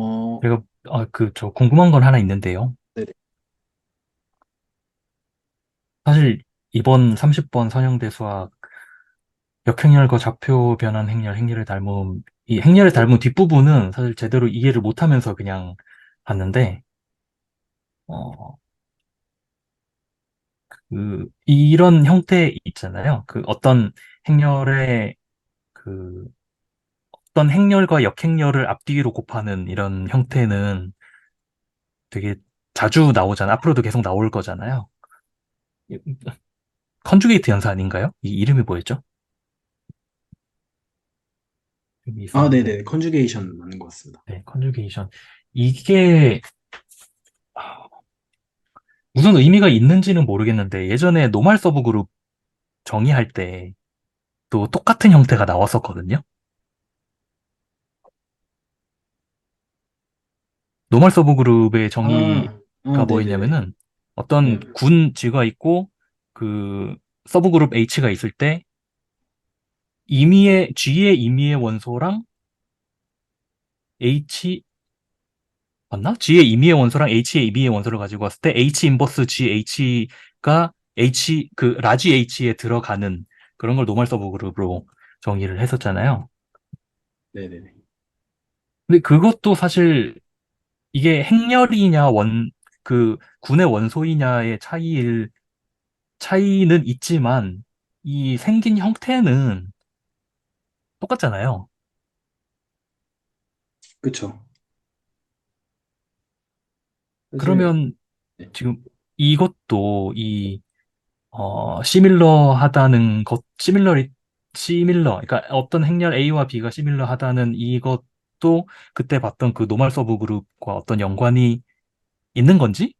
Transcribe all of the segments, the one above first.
어, 제가 아, 그, 저 궁금한 건 하나 있는데요. 네네. 사실 이번 30번 선형대 수학 역행렬과 좌표 변환 행렬, 행렬의 닮음, 이 행렬의 닮음 뒷부분은 사실 제대로 이해를 못하면서 그냥 봤는데, 어, 그, 이런 형태 있잖아요. 그 어떤 행렬의 그 어떤 행렬과 역행렬을 앞뒤로 곱하는 이런 형태는 되게 자주 나오잖아. 앞으로도 계속 나올 거잖아요. 컨주게이트 연사 아닌가요? 이 이름이 뭐였죠? 아. 네네. 컨주게이션 맞는 것 같습니다. 네, 컨주게이션. 이게 아, 무슨 의미가 있는지는 모르겠는데 예전에 노말 서브 그룹 정의할 때 또 똑같은 형태가 나왔었거든요. 노멀 서브 그룹의 정의가 아, 아, 네네네. 뭐였냐면은 어떤 네. 군 G가 있고 그 서브 그룹 H가 있을 때 임의의 G의 임의의 원소랑 H 맞나? G의 임의의 원소랑 H의 임의의 원소를 가지고 왔을 때 H 인버스 GH가 H 그 라지 H에 들어가는 그런 걸 노멀 서브 그룹으로 정의를 했었잖아요. 네네네. 근데 그것도 사실 이게 행렬이냐 원 그 군의 원소이냐의 차이일 차이는 있지만 이 생긴 형태는 똑같잖아요. 그쵸. 사실, 그러면 네. 지금 이것도 이 어, 시밀러하다는 것, 시밀러리, 시밀러, 그러니까 어떤 행렬 A와 B가 시밀러하다는 이것 도 그때 봤던 그 노멀 서브 그룹과 어떤 연관이 있는 건지?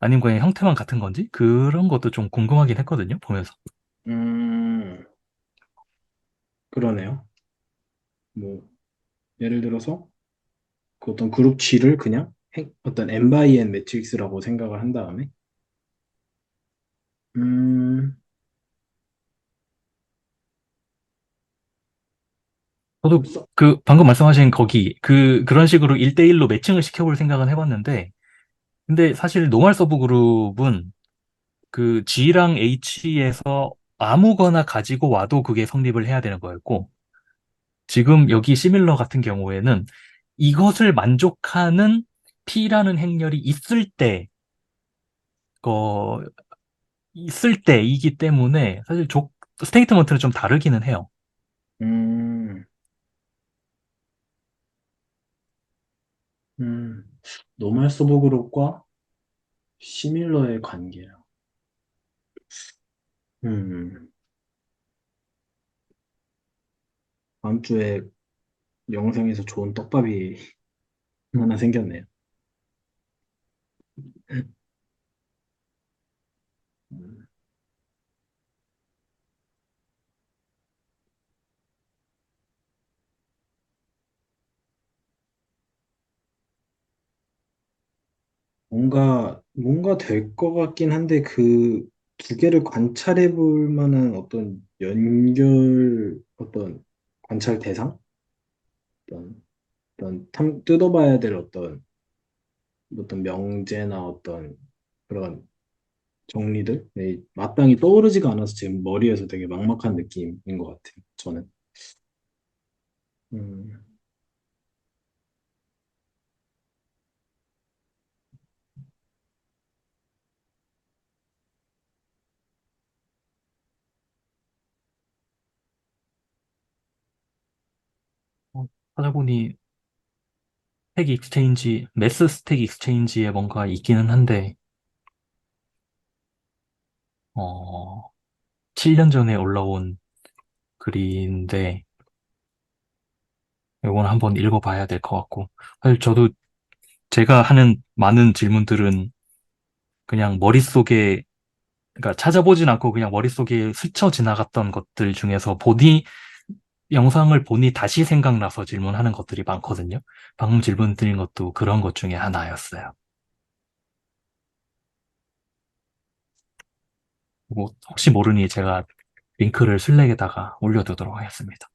아니면 그냥 형태만 같은 건지? 그런 것도 좀 궁금하긴 했거든요, 보면서. 음, 그러네요. 뭐, 예를 들어서, 그 어떤 그룹 G를 그냥 행- 어떤 n by n 매트릭스라고 생각을 한 다음에, 음, 저도 써- 그 방금 말씀하신 거기 그 그런 식으로 1대1로 매칭을 시켜볼 생각은 해봤는데 근데 사실 노멀 서브 그룹은 그 G랑 H에서 아무거나 가지고 와도 그게 성립을 해야 되는 거였고 지금 여기 시밀러 같은 경우에는 이것을 만족하는 P라는 행렬이 있을 때, 거, 있을 때이기 때문에 사실 조, 스테이트먼트는 좀 다르기는 해요. 음, 음, 노멀 서브 그룹과 시밀러의 관계야. 음, 다음 주에 영상에서 좋은 떡밥이 하나 생겼네요. 뭔가, 뭔가 될 것 같긴 한데, 그 두 개를 관찰해 볼 만한 어떤 연결, 어떤 관찰 대상? 어떤, 어떤 탐, 뜯어봐야 될 어떤, 어떤 명제나 어떤 그런 정리들? 네, 마땅히 떠오르지가 않아서 지금 머리에서 되게 막막한 느낌인 것 같아요, 저는. 음, 어, 찾아보니 스택 익스체인지, 매스 스택 익스체인지에 뭔가 있기는 한데, 어, 7년 전에 올라온 글인데, 이건 한번 읽어봐야 될 것 같고, 사실 저도 제가 하는 많은 질문들은 그냥 머릿속에, 그러니까 찾아보진 않고 그냥 머릿속에 스쳐 지나갔던 것들 중에서 보니, 영상을 보니 다시 생각나서 질문하는 것들이 많거든요. 방금 질문 드린 것도 그런 것 중에 하나였어요. 뭐, 혹시 모르니 제가 링크를 슬랙에다가 올려두도록 하겠습니다.